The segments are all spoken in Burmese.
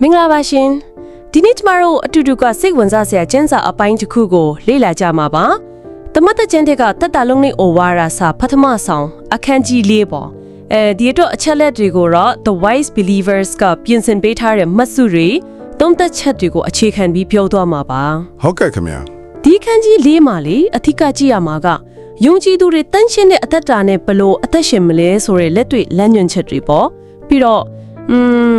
မင်္ဂလာပါရှင်ဒီနေ့ကျမတို့အတူတူကစိတ်ဝင်စားစရာကျန်းစာအပိုင်းတစ်ခုကိုလေ့လာကြမှာပါသမတ်တကျန်းတဲ့ကတက်တာလုံးနဲ့ဩဝါဒစာပထမဆောင်အခန်းကြီး၄ပေါ့အဲဒီတော့အချက်လက်တွေကိုတော့ The Wise Believers ကပြင်ဆင်ပေးထားတဲ့မှတ်စုတွေသုံးသက်ချက်တွေကိုအခြေခံပြီးပြောသွားမှာပါဟုတ်ကဲ့ခင်ဗျာဒီခန်းကြီးလေးမှာလေအထက်ကကြည့်ရမှာကယုံကြည်သူတွေတန်းရှင်းတဲ့အသက်တာနဲ့ဘလို့အသက်ရှင်မလဲဆိုတဲ့လက်တွေ့လမ်းညွှန်ချက်တွေပေါ့ပြီးတော့อืม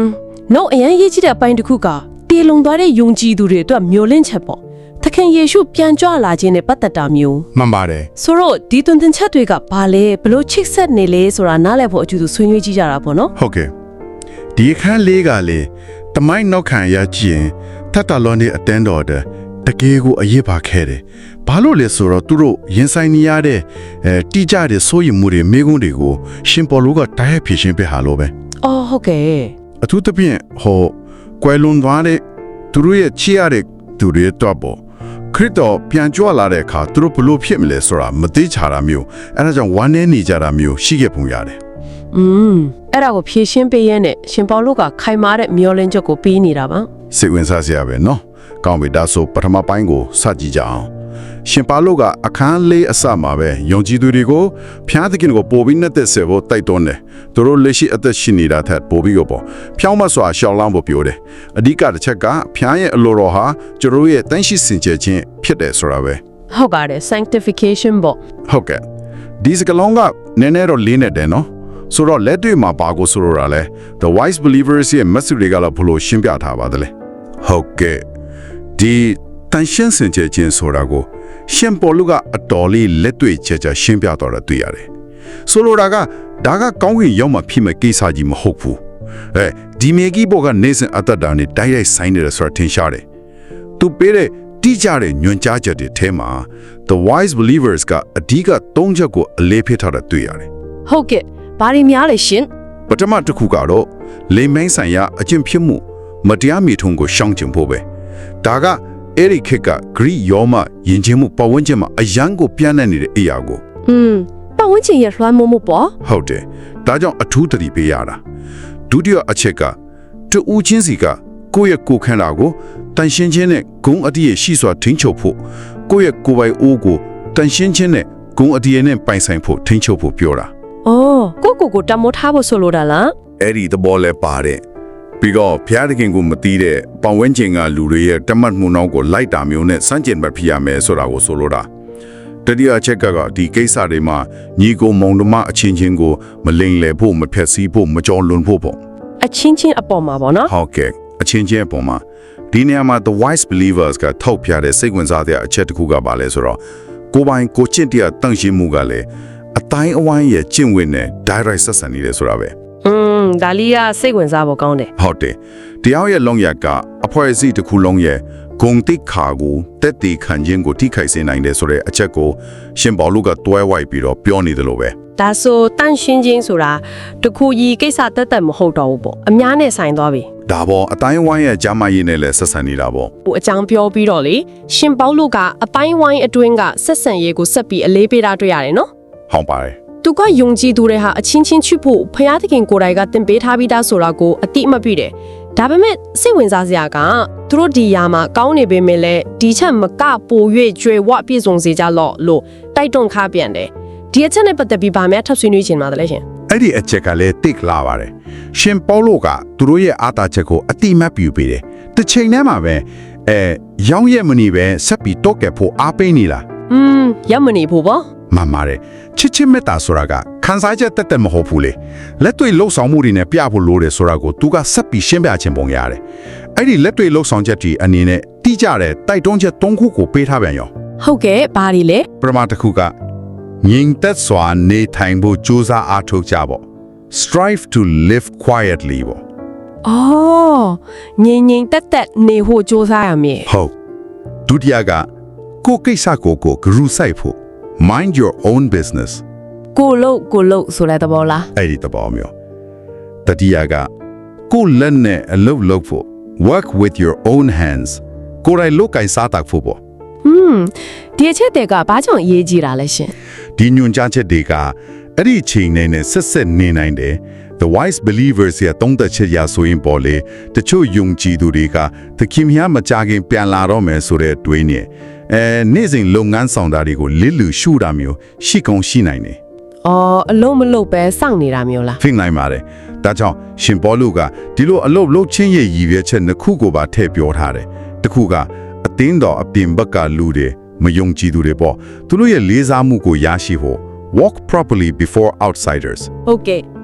နောက်အရင်ရေးကြည့်တဲ့အပိုင်းတစ်ခုကတေလုံသွားတဲ့ယုံကြည်သူတွေအတွက်မျောလင့်ချက်ပေါ့သခင်ယေရှုပြန်ကြွလာခြင်းနဲ့ပတ်သက်တာမျိုးမှန်ပါတယ်ဆိုတော့ဒီတွင်တင်ချက်တွေကဘာလဲဘလို့ချစ်ဆက်နေလဲဆိုတာနားလည်ဖို့အကျူတူဆွေးနွေးကြည့်ကြတာပေါ့နော်ဟုတ်ကဲ့ဒီအခန်းလေးကလေတမိုင်းနောက်ခံရကြည့်ရင်တတ်တလွန်တဲ့အတန်းတော်တဲ့တကယ်ကိုအရေးပါခဲ့တယ်ဘာလို့လဲဆိုတော့သူတို့ရင်ဆိုင်နေရတဲ့အဲတိကျတဲ့စိုးရိမ်မှုတွေမိကုန်းတွေကိုရှင်ပေါ်လူကတိုက်ရိုက်ဖြေရှင်းပေးဟာလို့ပဲအော်ဟုတ်ကဲ့ အထူးသဖြင့်ဟိုကွယ်လွန်သွားတဲ့သူတို့ရဲ့ချစ်ရတဲ့သူတွေတော့ပေါ့ခရစ်တော်ပြန်ကြွလာတဲ့အခါသူတို့ဘလို့ဖြစ်မလဲဆိုတာမသိချတာမျိုးအဲဒါကြောင့်ဝမ်းနည်းနေကြတာမျိုးရှိခဲ့ပုံရတယ် อืมအဲ့ဒါကိုဖြည့်ရှင်းပေးရတဲ့ရှင်ပေါလုကခိုင်မာတဲ့မျောလင့်ချက်ကိုပေးနေတာပါ စိတ်ဝင်စားစရာပဲเนาะကောင်းပြီဒါဆိုပထမပိုင်းကိုစကြည့်ကြအောင် ရှင်ပါလုကအခန်းလေးအစမှာပဲယုံကြည်သူတွေကိုဖျားသခင်ကိုပို့ပြီးနဲ့သက်ဆက်ဖို့တိုက်တွန်းတယ်သူတို့လက်ရှိအသက်ရှင်နေတာထက်ပို့ပြီးကိုပေါ့ဖြောင်းမစွာရှောင်းလောင်းဖို့ပြောတယ်အဓိကတစ်ချက်ကဖျားရဲ့အလိုတော်ဟာကျတို့ရဲ့တန်ရှိစင်ကြယ်ခြင်းဖြစ်တယ်ဆိုတာပဲဟုတ်ပါတယ် sanctification ပေါ့ဟုတ်ကဲ့ဒီစကလုံးကနည်းနည်းတော့လေးနေတယ်နော်ဆိုတော့လက်တွေ့မှာပါကိုဆိုလိုတာလဲ the wise believers ရဲ့ message တွေကလည်းဘလို့ရှင်းပြထားပါတယ်လေဟုတ်ကဲ့ဒီ တန်ရှင်းစင်ကြယ်ခြင်းဆိုတာကိုရှင်ပေါ်လူကအတော်လေးလက်တွေ့ချက်ချက်ရှင်းပြတော့တာတွေ့ရတယ်ဆိုလိုတာကဒါကကောင်းကင်ရောက်မှဖြစ်မဲ့ကိစ္စကြီးမဟုတ်ဘူးအဲဒီမေကြီးဘောကနေစဉ်အတ္တတာနဲ့တိုက်ရိုက်ဆိုင်နေတယ်ဆိုတာထင်ရှားတယ်သူပေးတဲ့တိကျတဲ့ညွန်ကြားချက်တွေထဲမှာ the wise believers ကအဓိက၃ချက်ကိုအလေးပေးထားတာတွေ့ရတယ်ဟုတ်ကဲ့ဘာတွေများလဲရှင်။ပထမတစ်ခုကတော့လိမ်မိုင်းဆိုင်ရာအကျင့်ဖြစ်မှုမတရားမိထုံးကိုရှောင်ကျဉ်ဖို့ပဲ။ဒါက အဲ့ဒီခေတ်ကဂရိယောမယဉ်ကျေးမှုပတ်ဝန်းကျင်မှာအယံကိုပြန့်နှံ့နေတဲ့အရာကိုอืมပတ်ဝန်းကျင်ရဲ့လွှမ်းမိုးမှုပေါ့ဟုတ်တယ်။ဒါကြောင့်အထူးသတိပေးရတာ။ဒုတိယအချက်ကတူဦးချင်းစီကကိုယ့်ရဲ့ကိုယ်ခန္ဓာကိုတန်ရှင်းခြင်းနဲ့ဂုံအတည့်ရရှိစွာထိန်းချုပ်ဖို့ကိုယ့်ရဲ့ကိုယ်ပိုင်အိုးကိုတန်ရှင်းခြင်းနဲ့ဂုံအတည့်ရနဲ့ပိုင်ဆိုင်ဖို့ထိန်းချုပ်ဖို့ပြောတာအော်ကိုကိုကိုတမိုးထားဖို့ဆိုလိုတာလားအဲ့ဒီသဘောလဲပါတယ် ပြီးတော့ဘုရားသခင်ကိုမသိတဲ့ပတ်ဝန်းကျင်ကလူတွေရဲ့တမတ်မှုနောက်ကိုလိုက်တာမျိုးနဲ့စန့်ကျင်ဘက်ဖြစ်ရမယ်ဆိုတာကိုဆိုလိုတာတတိယအချက်ကကဒီကိစ္စတွေမှာညီကိုမုံတမအချင်းချင်းကိုမလိမ်လည်ဖို့မဖျက်ဆီးဖို့မကြော်လွန်ဖို့ပေါ့အချင်းချင်းအပေါ်မှာပေါ့နော်ဟုတ်ကဲ့အချင်းချင်းအပေါ်မှာဒီနေရာမှာ the wise believers ကထောက်ပြတဲ့စိတ်ဝင်စားတဲ့အချက်တစ်ခုကပါလဲဆိုတော့ကိုယ်ပိုင်ကိုယ်ကျင့်တရားတန့်ရှင်းမှုကလည်းအတိုင်းအဝိုင်းရဲ့ကျင့်ဝတ်နဲ့ direct ဆက်ဆံနေတယ်ဆိုတာပဲอืม ဒါလီကစိတ်ဝင်စားဖို့ကောင်းတယ်ဟုတ်တယ်တရားရဲ့လုံရကအဖွဲ့အစည်းတစ်ခုလုံးရဲ့ဂုံတိတ်ခါကိုတက်တီခံခြင်းကိုထိခိုက်စေနိုင်တယ်ဆိုတဲ့အချက်ကိုရှင်ဘောလူကတွဲဝိုက်ပြီးတော့ပြောနေတယ်လို့ပဲဒါဆိုတန့်ရှင်းခြင်းဆိုတာတခုကြီးကိစ္စတက်တက်မဟုတ်တော့ဘူးပေါ့အများနဲ့ဆိုင်သွားပြီဒါပေါ်အတိုင်းဝိုင်းရဲ့ဂျာမရည်နဲ့လည်းဆက်ဆံနေတာပေါ့ဟိုအကြောင်းပြောပြီးတော့လေရှင်ပေါလုကအပိုင်းဝိုင်းအတွင်းကဆက်ဆံရေးကိုဆက်ပြီးအလေးပေးတာတွေ့ရတယ်နော်ဟောင်းပါတယ် သူကယုံကြည်သူတွေဟာအချင်းချင်းချစ်ဖို့ဖျားသခင်ကိုယ်တိုင်ကတင်ပေးထားပြီးသားဆိုတာကိုအတိအမပြည့်တယ်။ဒါပေမဲ့စိတ်ဝင်စားစရာကသူတို့ဒီယာမှာကောင်းနေပေမဲ့လည်းဒီချက်မကပို၍ကျွေဝပြည့်စုံစေကြလော့လို့တိုက်တွန်းခါပြန်တယ်။ဒီအချက်နဲ့ပတ်သက်ပြီးဗာများထပ်ဆွေးနွေးချင်ပါတယ်ရှင်အဲ့ဒီအချက်ကလည်းတိတ်လာပါတယ်ရှင်ပေါလုကသူတို့ရဲ့အာသာချက်ကိုအတိမတ်ပြုပေးတယ်တစ်ချိန်တည်းမှာပဲအဲရောင်းရက်မနေပဲဆက်ပြီးတော့ကက်ဖို့အားပေးနေလား။อืมရမနေဖို့ပေါ့ မှန်ပါတယ်ချစ်ချစ်မေတ္တာဆိုတာကခန်းစားချက်တက်တက်မဟုတ်ဘူးလေလက်တွေ့လှုပ်ဆောင်မှုတွေနဲ့ပြဖို့လိုတယ်ဆိုတာကိုသူကဆက်ပြီးရှင်းပြခြင်းပုံရတယ်အဲ့ဒီလက်တွေ့လှုပ်ဆောင်ချက်တွေအနေနဲ့တိကျတဲ့တိုက်တွန်းချက်၃ခုကိုပေးထားပြန်ရော။ဟုတ်ကဲ့ဘာဒီလဲပရမတစ်ခုကငြိမ်သက်စွာနေထိုင်ဖို့ကြိုးစားအားထုတ်ကြပေါ့ strive to live quietly ပေါ့။အော်ငိမ့်ငိမ့်တက်တက်နေဖို့စ조사ရမယ်ဟုတ်ဒုတိယကကိုယ့်ကိစ္စကိုကိုယ်ဂရုစိုက်ဖို့ mind your own business ။ကိုလို့ကိုလို့ဆိုတဲ့သဘောလားအဲ့ဒီတဘောမျိုးတတိယကကိုယ်လက်နဲ့အလုပ်လုပ်ဖို့ work with your own hands ကိုယ်တိုင်လုပ်ကိုင်စားတတ်ဖို့ပေါ့။ဟွန်းဒီအချက်တွေကဘာကြောင့်အရေးကြီးတာလဲရှင်။ဒီညွန်ကြားချက်တွေကအဲ့ဒီချိန်နဲ့နဲ့ဆက်ဆက်နေနိုင်တယ် the wise believers ရဲ့တုံးသက်ချက်ရဆိုရင်ပေါ်လေတချို့ယုံကြည်သူတွေကသခင်မြတ်မကြခင်ပြန်လာတော့မယ်ဆိုတဲ့တွေးနေအဲနေ့စဉ်လုပ်ငန်းဆောင်တာတွေကိုလစ်လူရှုတာမျိုးရှိကုန်ရှိနိုင်တယ်အော်အလုံးမလုံးပဲစောင့်နေတာမျိုးလားဖြစ်နိုင်ပါတယ်ဒါကြောင့်ရှင်ပေါလုကဒီလိုအလုပ်လုပ်ချင်းရဲ့ရည်ရွယ်ချက်နှစ်ခုကိုပါထည့်ပြောထားတယ်တစ်ခုကအသင်းတော်အပြင်ဘက်ကလူတွေမယုံကြည်သူတွေပေါ့သူတို့ရဲ့လေးစားမှုကိုရရှိဖို့ walk properly before outsiders ဟုတ်ကဲ့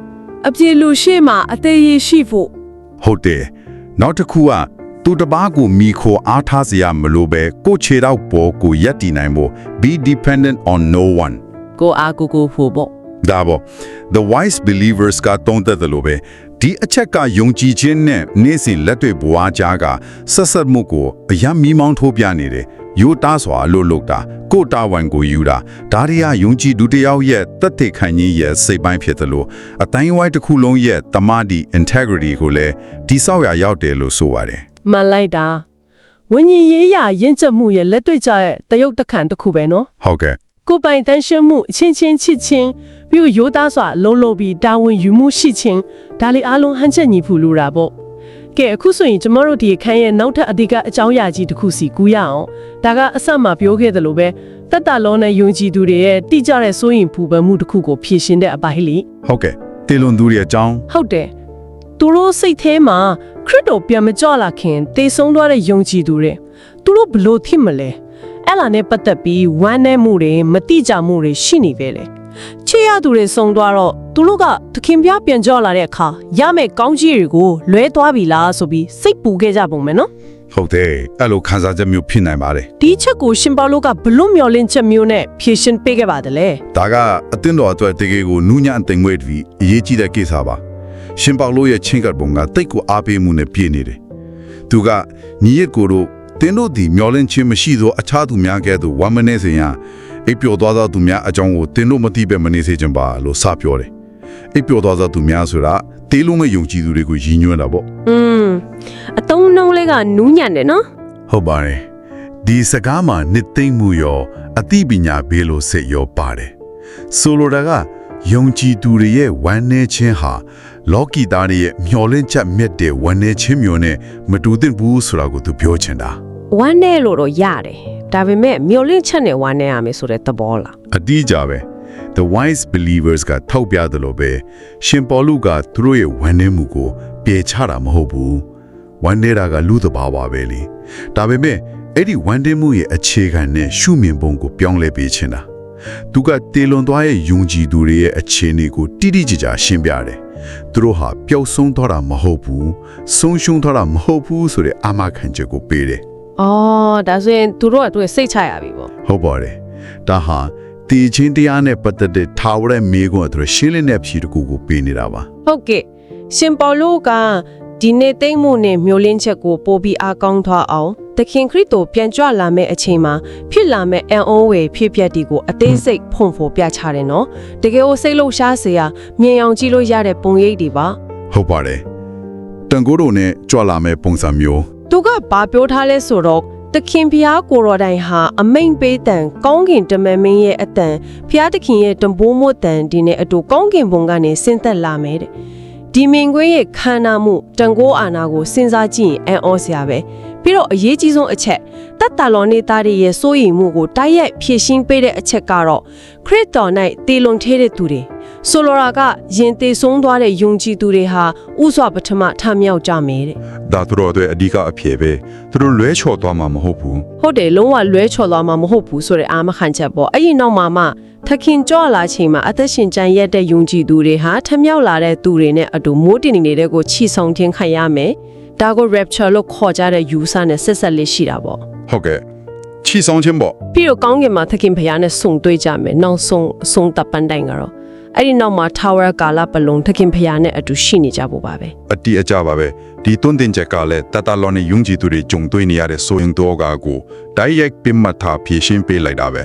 အပြေလူရှိမှအသေးရရှိဖို့ဟုတ်တယ်နောက်တစ်ခုကသူတစ်ပါးကိုမိခိုအားထားစရာမလိုပဲကိုယ့်ခြေတော့ပေါ်ကိုယက်တည်နိုင်ဖို့ be dependent on no one ကိုအားကိုကိုဖို့ပေါ့ဒါပေါ့ the wise believers ကတုံးသက်တယ်လို့ပဲဒီအချက်ကယုံကြည်ခြင်းနဲ့နေ့စဉ်လက်တွေ့ဘဝကြားကဆက်ဆက်မှုကိုအယံမီးမောင်းထိုးပြနေတယ် ယူတာစွာလို့လို့တာကိုတာဝန်ကိုယူတာဒါတွေကယုံကြည်သူတစ်ယောက်ရဲ့တက်တဲ့ခံကြီးရဲ့စိတ်ပိုင်းဖြစ်တယ်လို့အတိုင်းဝိုင်းတစ်ခုလုံးရဲ့တမာဒီ integrity ကိုလည်းတိဆောက်ရရောက်တယ်လို့ဆိုပါတယ်မှန်လိုက်တာဝิญဉ်ရေးရရင့်ကျက်မှုရဲ့လက်တွေ့ကြရဲ့တယုတ်တခန့်တစ်ခုပဲနော်ဟုတ်ကဲ့ကိုယ်ပိုင်တန်ရှင်းမှုအချင်းချင်းချစ်ချင်းပြီးတော့ရိုးသားစွာလုံးလုံးပြီးတာဝန်ယူမှုရှိချင်းဒါလေးအားလုံးဟန်ချက်ညီဖူလိုတာပေါ့ ကဲအခုဆိုရင်ကျမတို့ဒီအခန်းရဲ့နောက်ထပ်အဓိကအကြောင်းအရာကြီးတစ်ခုစီကူးရအောင်ဒါကအဆက်မှာပြောခဲ့သလိုပဲတက်တာလုံးနဲ့ယုံကြည်သူတွေရဲ့တိကျတဲ့စိုးရင်ပူပန်မှုတစ်ခုကိုဖြည့်ရှင်တဲ့အပိုင်းလေးဟုတ်ကဲ့တေလွန်သူတွေအကြောင်းဟုတ်တယ်သူတို့စိတ်ထဲမှာခရစ်တော်ပြန်မကြောက်လာခင်တေဆုံးသွားတဲ့ယုံကြည်သူတွေသူတို့ဘလို့ဖြစ်မလဲအဲ့လာနဲ့ပတ်သက်ပြီးဝမ်းနည်းမှုတွေမတိကျမှုတွေရှိနေပဲလေ ချစ်ရသူတွေဆုံးသွားတော့သူတို့ကသခင်ပြပြန်ကြောက်လာတဲ့အခါရမယ့်ကောင်းကြီးတွေကိုလွဲသွားပြီလားဆိုပြီးစိတ်ပူခဲ့ကြပုံပဲနော်ဟုတ်တယ်အဲ့လိုခံစားချက်မျိုးဖြစ်နိုင်ပါတယ်ဒီချက်ကိုရှင်ပေါလုကဘလို့မျောလင့်ချက်မျိုးနဲ့ဖြည့်ရှင်ပေးခဲ့ပါတယ်လေဒါကအသင်းတော်အတွက်တကယ်ကိုနူးညံ့အသိငွေ့ပြီးအရေးကြီးတဲ့ကိစ္စပါရှင်ပေါလုရဲ့ချင်းကပ်ပုံကတိတ်ကိုအားပေးမှုနဲ့ပြည့်နေတယ်သူကညီရစ်ကိုတို့တင်းတို့ဒီမျောလင့်ခြင်းမရှိသောအခြားသူများကဲ့သို့ဝမ်းမနေစေရန် အိပ်ပျော်သွားသောသူများအကြောင်းကိုတင်းတို့မသိပဲမနေစေချင်ပါလို့စပြောတယ်အိပ်ပျော်သွားသောသူများဆိုတာတေးလုံးမဲ့ယုံကြည်သူတွေကိုရည်ညွှန်းတာပေါ့อืมအတုံးနှုံးလေးကနူးညံ့တယ်နော်ဟုတ်ပါတယ်ဒီစကားမှာနှစ်သိမ့်မှုရောအသိပညာဘေးလို့စိတ်ရောပါတယ်ဆိုလိုတာကယုံကြည်သူတွေရဲ့ဝမ်းနည်းခြင်းဟာလောကီသားတွေရဲ့မျောလင့်ချက်မြတ်တဲ့ဝမ်းနည်းခြင်းမျိုးနဲ့မတူသင့်ဘူးဆိုတာကိုသူပြောချင်တာဝမ်းနဲ့လို့တော့ရတယ် ဒါပေမဲ့မျောလင့်ချက်နဲ့ဝမ်းနဲ့ရမယ်ဆိုတဲ့သဘောလားအတိအကျပဲ the wise believers ကထောက်ပြတယ်လို့ပဲရှင်ပေါလုကသူတို့ရဲ့ဝမ်းနည်းမှုကိုပြေချတာမဟုတ်ဘူးဝမ်းနေတာကလူသဘာဝပဲလေဒါပေမဲ့အဲ့ဒီဝမ်းတင်းမှုရဲ့အခြေခံနဲ့ရှုမြင်ပုံကိုပြောင်းလဲပေးချင်တာသူကတေလွန်သွားရဲ့ယုံကြည်သူတွေရဲ့အခြေအနေကိုတိတိကျကျရှင်းပြတယ်သူတို့ဟာပျောက်ဆုံးသွားတာမဟုတ်ဘူးဆုံးရှုံးသွားတာမဟုတ်ဘူးဆိုတဲ့အာမခံချက်ကိုပေးတယ် အော်ဒါဆိုရင်သူတို့ကသူ့ရဲ့စိတ်ချရပြီပေါ့ဟုတ်ပါတယ်ဒါဟာတည်ချင်းတရားနဲ့ပတ်သက်တဲ့ထာဝရမေခွန်းအထူးရှင်းလင်းတဲ့ဖြေတစ်ခုကိုပေးနေတာပါဟုတ်ကဲ့ရှင်ပေါလုကဒီနေ့တိတ်မှုနဲ့မျောလင့်ချက်ကိုပို့ပြီးအားကောင်းသွားအောင်သခင်ခရစ်တော်ပြန်ကြွလာမယ့်အချိန်မှာဖြစ်လာမယ့်အံ့ဩဝယ်ဖြစ်ပျက်ဒီကိုအသေးစိတ်ဖွင့်ဖော်ပြချတယ်နော်တကယ်ကိုစိတ်လှုပ်ရှားစေရမြင်အောင်ကြည့်လို့ရတဲ့ပုံရိပ်တွေပါဟုတ်ပါတယ်တန်ကိုးတို့နဲ့ကြွလာမဲ့ပုံစံမျိုး သူကဘာပြောထားလဲဆိုတော့သခင်ဖျားကိုတော်တိုင်ဟာအမိန်ပေးတန်ကောင်းကင်တမန်မင်းရဲ့အတန်ဖျားသခင်ရဲ့တံပိုးမို့တန်ဒီနဲ့အတူကောင်းကင်ဘုံကနေဆင်းသက်လာမယ်တဲ့ဒီမင်ကွင်းရဲ့ခန္ဓာမှုတန်ကိုးအာနာကိုစဉ်းစားကြည့်ရင်အံ့ဩစရာပဲပြီးတော့အရေးကြီးဆုံးအချက်တတ်တာလောနေသားတွေရဲ့စိုးရိမ်မှုကိုတိုက်ရိုက်ဖြည့်ရှင်းပေးတဲ့အချက်ကတော့ခရစ်တော်၌တေလွန်ထဲတဲ့သူတွေ ဆိုလိုတာကယင်တေဆုံးသွားတဲ့ယုံကြည်သူတွေဟာဥစွာပထမထမြောက်ကြမယ်တဲ့ဒါသူတို့အတွက်အဓိကအဖြစ်ပဲသူတို့လွဲချော်သွားမှာမဟုတ်ဘူးဟုတ်တယ်လုံးဝလွဲချော်သွားမှာမဟုတ်ဘူးဆိုတဲ့အာမခံချက်ပေါ့အဲ့ဒီနောက်မှာမှသခင်ကြော့လာချိန်မှာအသက်ရှင်ကျန်ရက်တဲ့ယုံကြည်သူတွေဟာထမြောက်လာတဲ့သူတွေနဲ့အတူမိုးတင်နေတဲ့ကိုချီဆောင်ခြင်းခံရမယ်ဒါကို rapture လို့ခေါ်ကြတဲ့ယူဆနဲ့ဆက်ဆက်လေးရှိတာပေါ့ဟုတ်ကဲ့ချီဆောင်ခြင်းပေါ့ပြီးတော့ကောင်းကင်မှာသခင်ဖရားနဲ့ဆုံတွေ့ကြမယ်နောက်ဆုံးအဆုံးတပ်ပန်းတိုင်ကတော့ အဲ့ဒီနောက်မှာ tower ကာလပလုံသခင်ဖရားနဲ့အတူရှိနေကြဖို့ပါပဲအတီးအကြပါပဲဒီတွန်းတင်ချက်ကလည်းတတလောနဲ့ယုံကြည်သူတွေကြုံတွေ့နေရတဲ့ဆိုရင်တော့ကာကိုတိုက်ရိုက်ပင်မထားဖြည့်ရှင်းပေးလိုက်တာပဲ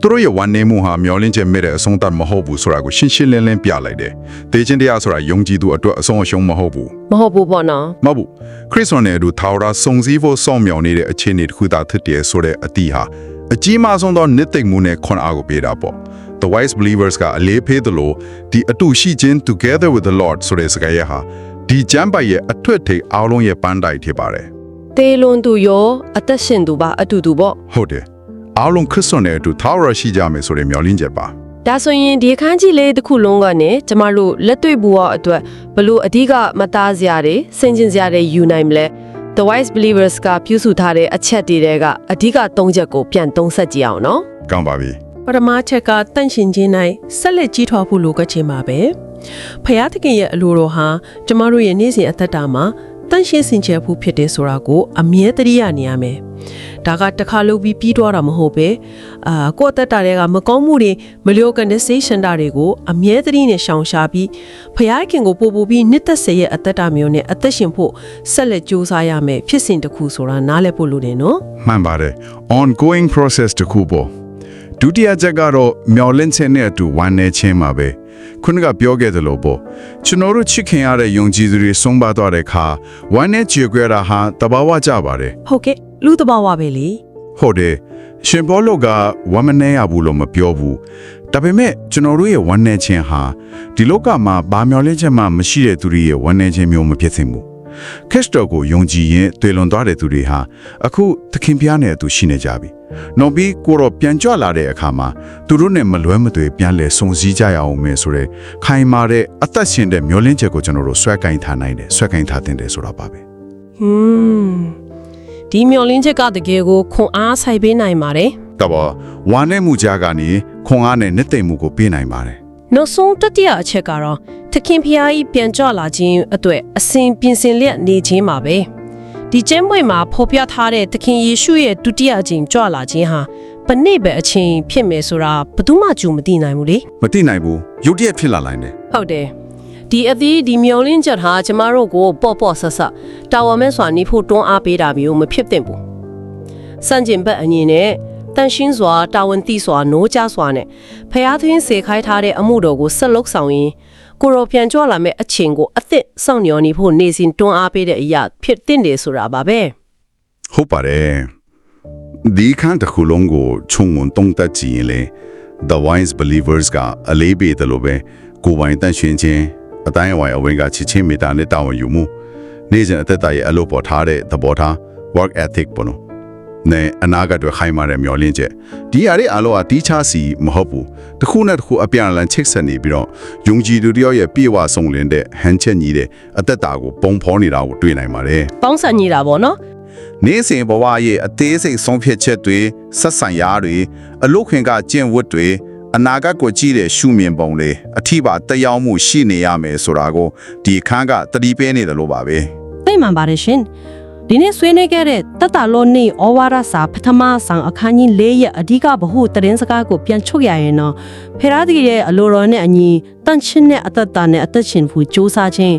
သူတို့ရဲ့ဝန်နေမှုဟာမျောလင်းချက်မဲ့တဲ့အဆုံးသတ်မဟုတ်ဘူးဆိုတာကိုရှင်းရှင်းလင်းလင်းပြလိုက်တယ်တေချင်းတရားဆိုတာယုံကြည်သူအတွက်အဆုံးအရှုံးမဟုတ်ဘူးမဟုတ်ဘူးပေါ့နော်မဟုတ်ဘူးခရစ်တော်နဲ့အတူထာဝရစုံစည်းဖို့စောင့်မျှော်နေတဲ့အခြေအနေတစ်ခုသာဖြစ်တယ်ဆိုတဲ့အတီးဟာအကြီးမားဆုံးသောနှစ်သိမ့်မှုနဲ့ခွန်အားကိုပေးတာပေါ့ the wise believers ကအလေးဖေးသလိုဒီအတူရှိခြင်း together with the lord ဆိုတဲ့စကားရဟာဒီကျမ်းပိုက်ရဲ့အထွတ်ထိပ်အားလုံးရဲ့ပန်းတိုင်ဖြစ်ပါတယ်သေလွန်သူရောအသက်ရှင်သူပါအတူတူပေါ့ဟုတ်တယ်အားလုံးခရစ်စွန်နဲ့အတူထာဝရရှိကြမယ်ဆိုတဲ့မျှော်လင့်ချက်ပါဒါဆိုရင်ဒီအခန်းကြီးလေးတစ်ခုလုံးကနေကျမတို့လက်တွေ့ဘဝအတွက်ဘလို့အဓိကမသားစရာတွေစင်ကျင်စရာတွေယူနိုင်မလဲ The Wise Believers ကပြုစုထားတဲ့အချက်တွေတဲကအဓိက၃ချက်ကိုပြန်သုံးဆက်ကြည့်အောင်နော်ကောင်းပါပြီ ပထမချက်ကတန့်ရှင်ခြင်း၌ဆက်လက်ကြီးထွားဖို့လိုကချင်ပါပဲဖယားသခင်ရဲ့အလိုတော်ဟာကျမတို့ရဲ့နေ့စဉ်အသက်တာမှာတန့်ရှင်းစင်ကြယ်ဖို့ဖြစ်တယ်ဆိုတာကိုအမြဲတမ်းရနေရမယ်ဒါကတစ်ခါလုပ်ပြီးပြီးတော့တာမဟုတ်ပဲအာကိုယ့်အသက်တာတွေကမကောင်းမှုတွေမလျော်ကန်တဲ့စိတ်ရှန်တာတွေကိုအမြဲတမ်းနဲ့ရှောင်ရှားပြီးဖယားခင်ကိုပို့ပို့ပြီးနှစ်သက်စေရဲ့အသက်တာမျိုးနဲ့အသက်ရှင်ဖို့ဆက်လက်ကြိုးစားရမယ်ဖြစ်စဉ်တစ်ခုဆိုတာနားလည်ဖို့လိုတယ်နော်မှန်ပါတယ် ongoing process တစ်ခုပေါ့ ဒုတိယချက်ကတော့မျော်လင့်ချက်နဲ့အတူဝမ်းနေခြင်းပါပဲခုနကပြောခဲ့သလိုပေါ့ကျွန်တော်တို့ချစ်ခင်ရတဲ့ယုံကြည်သူတွေဆုံးပါသွားတဲ့အခါဝမ်းနေကြွယ်ကြတာဟာတဘာဝကြပါတယ်ဟုတ်ကဲ့လူတဘာဝပဲလေဟုတ်တယ်ရှင်ဘောလောကဝမ်းမနေရဘူးလို့မပြောဘူးဒါပေမဲ့ကျွန်တော်တို့ရဲ့ဝမ်းနေခြင်းဟာဒီလောကမှာဘာမျော်လင့်ချက်မှမရှိတဲ့သူတွေရဲ့ဝမ်းနေခြင်းမျိုးမဖြစ်သင့်ဘူး ခရစ်တော်ကိုယုံကြည်ရင်တွေ့လွန်သွားတဲ့သူတွေဟာအခုသခင်ဖျားနဲ့အတူရှိနေကြပြီ။နောက်ပြီးကိုတော့ပြန်ကြွလာတဲ့အခါမှာသူတို့နဲ့မလွဲမသွေပြန်လဲစုံစည်းကြရအောင်မယ်ဆိုတဲ့ခိုင်မာတဲ့အသက်ရှင်တဲ့မျော်လင့်ချက်ကိုကျွန်တော်တို့ဆွဲကင်ထားနိုင်တယ်ဆွဲကင်ထားတင်တယ်ဆိုတာပါပဲဟွန်းဒီမျောလင်းချက်ကတကယ်ကိုခွန်အားဆိုင်ပေးနိုင်ပါတယ်။တော့ဝမ်းနဲ့မှုကြားကနေခွန်အားနဲ့နှစ်သိမ့်မှုကိုပေးနိုင်ပါတယ် နောက်ဆုံးတတိယအချက်ကတော့သခင်ဖျားကြီးပြန်ကြွလာခြင်းအတွက်အစဉ်ပြင်ဆင်လျက်နေခြင်းပါပဲဒီကျမ်းပွင့်မှာဖော်ပြထားတဲ့သခင်ယေရှုရဲ့ဒုတိယအကြိမ်ကြွလာခြင်းဟာပဏိပဲအချိန်ဖြစ်မယ်ဆိုတာဘယ်သူမှကြုံမသိနိုင်ဘူးလေ။မသိနိုင်ဘူးရုတ်တရက်ဖြစ်လာနိုင်တယ်ဟုတ်တယ်ဒီအသီးဒီမျောလင်းချက်ဟာကျမတို့ကိုပေါ့ပေါ့ဆဆတာဝါမဲစွာနေဖို့တွန်းအားပေးတာမျိုးမဖြစ်သင့်ဘူးစံကျင်ဘက်အညီနဲ့ တန်ရှင်းစွာတာဝန်သိစွာနိုးကြစွာနဲ့ဖျားသင်းစေခိုင်းထားတဲ့အမှုတော်ကိုဆက်လုပ်ဆောင်ရင်ကိုရောပြန်ကြွလာမဲ့အချိန်ကိုအသစ်စောင့်မျှော်နေဖို့နေစဉ်တွန်းအားပေးတဲ့အရာဖြစ်သင့်တယ်ဆိုတာပါပဲ။ဟုတ်ပါတယ်။ဒီခန်းတစ်ခုလုံးကိုခြုံငုံတုံးတက်ကြည့်ရင်လေ The Wise Believers ကအလေးပေးတယ်လို့ပဲကိုယ်ပိုင်တန်ရှင်ခြင်းအတိုင်းအဝိုင်အဝင်ကချစ်ချင်းမေတ္တာနဲ့တာဝန်ယူမှုနေ့စဉ်အသက်တာရဲ့အလုပ်ပေါ်ထားတဲ့သဘောထား work ethic ပေါ့နော်။ နဲ့အနာဂတ်တွေခိုင်မာတဲ့မျှော်လင့်ချက်ဒီအရာတွေအလို့အတီးခြားစီမဟုတ်ဘူးတစ်ခုနဲ့တစ်ခုအပြန်အလှန်ချိတ်ဆက်နေပြီးတော့ယုံကြည်သူတယောက်ရဲ့ပြေဝဆုံးလင်းတဲ့ဟန်ချက်ညီတဲ့အသက်တာကိုပုံဖော်နေတာကိုတွေ့နိုင်ပါတယ်ပေါင်းစံညီတာပေါ့နော်နေ့စဉ်ဘဝရဲ့အသေးစိတ်ဆုံးဖြတ်ချက်တွေဆက်ဆံရာတွေအလုခွင်ကကျင့်ဝတ်တွေအနာဂတ်ကိုကြည့်တဲ့ရှုမြင်ပုံတွေအထီးပါတက်ရောက်မှုရှိနေရမယ်ဆိုတာကိုဒီအခန်းကတတိပေးနေတယ်လို့ပါပဲသိမှန်ပါတယ်ရှင် ဒီနေ့ဆွေးနွေးခဲ့တဲ့တတလောနေဩဝါဒစာပထမဆောင်အခန်းကြီး၄ရဲ့အဓိကဗဟုသတင်းစကားကိုပြန်ချုပ်ရရင်တော့ဖေရာဒီရဲ့အလိုတော်နဲ့အညီတန့်ချင်းနဲ့အသက်တာနဲ့အသက်ရှင်ဖို့ကြိုးစားခြင်း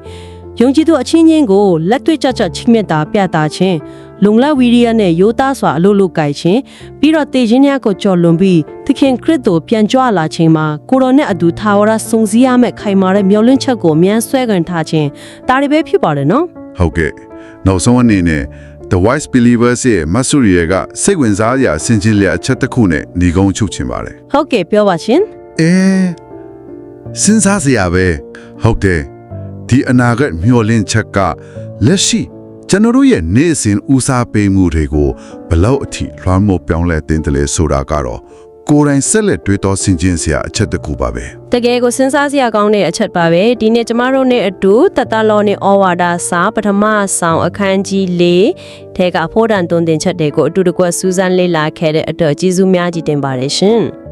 ယုံကြည်သူအချင်းချင်းကိုလက်တွေ့ကြကြချစ်မြတ်တာပြတာခြင်းလုံလဝီရိယနဲ့ယောသားစွာအလို့လို့ကြိုက်ခြင်းပြီးတော့တေခြင်းများကိုကြော်လွန်ပြီးသခင်ခရစ်တော်ပြန်ကြွလာခြင်းမှာကိုရောနဲ့အတူထာဝရစုံစည်းရမယ့်ခိုင်မာတဲ့မျှော်လင့်ချက်ကိုမြန်ဆွဲကန်ထားခြင်းဒါတွေပဲဖြစ်ပါတယ်နော်ဟုတ်ကဲ့ နောက်ဆုံးအနေနဲ့ The Wise Believers ရဲ့မဆူရီကစိတ်ဝင်စားစရာစင်ချင်းလျာအချက်တစ်ခုနဲ့ညီကုန်းချုပ်ချင်ပါတယ်ဟုတ်ကဲ့ပြောပါရှင်အဲစဉ်းစားစရာပဲဟုတ်တယ်ဒီအနာဂတ်မျှော်လင့်ချက်ကလက်ရှိကျွန်တော်တို့ရဲ့နေ့စဉ်ဦးစားပေးမှုတွေကိုဘလောက်အထိလွှမ်းမိုးပြောင်းလဲတင်တယ်လဲဆိုတာကတော့ ကိုယ်တိုင်ဆက်လက်တွေးတောဆင်ခြင်စရာအချက်တစ်ခုပါပဲတကယ်ကိုစဉ်းစားစရာကောင်းတဲ့အချက်ပါပဲဒီနေ့ကျမတို့နဲ့အတူတတလောနဲ့ဩဝါဒစာပထမဆောင်အခန်းကြီး၄ထဲကအဖို့တန်တွင်တင်ချက်တွေကိုအတူတကွစူးစမ်းလေ့လာခဲ့တဲ့အတွက်ကျေးဇူးများကြီးတင်ပါတယ်ရှင်။